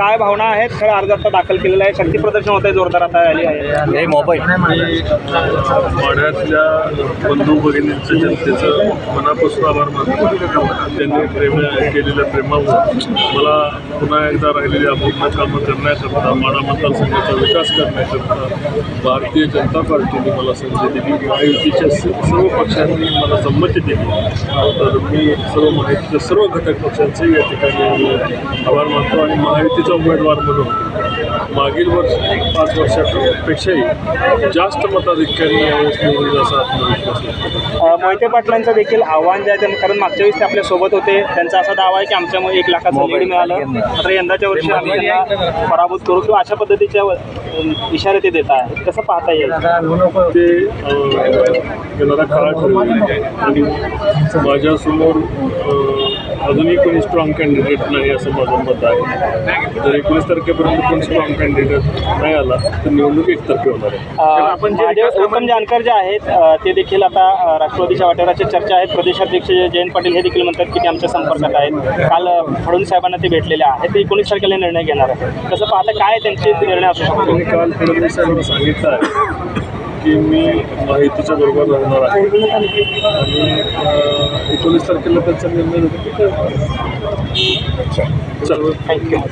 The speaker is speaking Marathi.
काय भावना आहेत? खरं अर्ज आता दाखल केलेला आहे. शक्ती प्रदर्शन होत आहे जोरदार आता आली आहे. हे मोबाईल. वाड्यातल्या बंधू भगिनींचं जनतेचं मनापासून आभार मानतो. त्यांनी प्रेम केलेल्या प्रेमामुळे मला पुन्हा एकदा राहिलेली अपूर्ण कामं करण्याकरता माडा मतदारसंघाचा विकास करण्याकरता भारतीय जनता पार्टीने मला संधी दिली. महायुतीच्या स- सर्व पक्षांनी मला संमती दिली. तर मी सर्व महायुतीच्या सर्व घटक पक्षांचे या ठिकाणी आभार मानतो आणि महायुतीचा उमेदवार म्हणून मागील वर्ष पाच वर्षापेक्षाही जास्त मताधिक्याने यावेळेस निवडून असा आत्मविश्वास मोहिते पाटलांचं देखील आव्हान जे आहे कारण मागच्या वेळेस ते आपल्यासोबत होते. त्यांचा असा दावा आहे की आमच्यामुळे एक लाखाचं लीड मिळालं. मात्र यंदाच्या वर्षी आम्ही पराभूत करू किंवा अशा पद्धतीच्या इशारे ते देत आहेत. कसं पाहता येईल? ते येणारा काळ माझ्यासमोर अजूनही कोणी स्ट्रॉंग कॅन्डिडेट नाही असं माझं मत आहे. जर एकोणीस तारखेपर्यंत कोण स्ट्रॉंग कॅन्डिडेट नाही आला तर निवडणूक एकतर्फी होणार आहे. आपण जे उत्तम जानकर जे आहेत ते देखील आता राष्ट्रवादीच्या वाटेवरच्या चर्चा आहेत. प्रदेशाध्यक्ष जयंत पाटील हे देखील म्हणतात की ते आमच्या संपर्कात आहेत. काल फडणवीस साहेबांना ते भेटलेले आहेत. ते एकोणीस तारखेला निर्णय घेणार आहेत. कसं पाहता काय त्यांचे निर्णय असू शकतो काल फडणवीस साहेबांना सांगितलं आहे की मी माहितीच्या बरोबर राहणार आहे. आणि एकोणीस तारखेला त्यांचा निर्णय होतो. की काय चल थँक्यू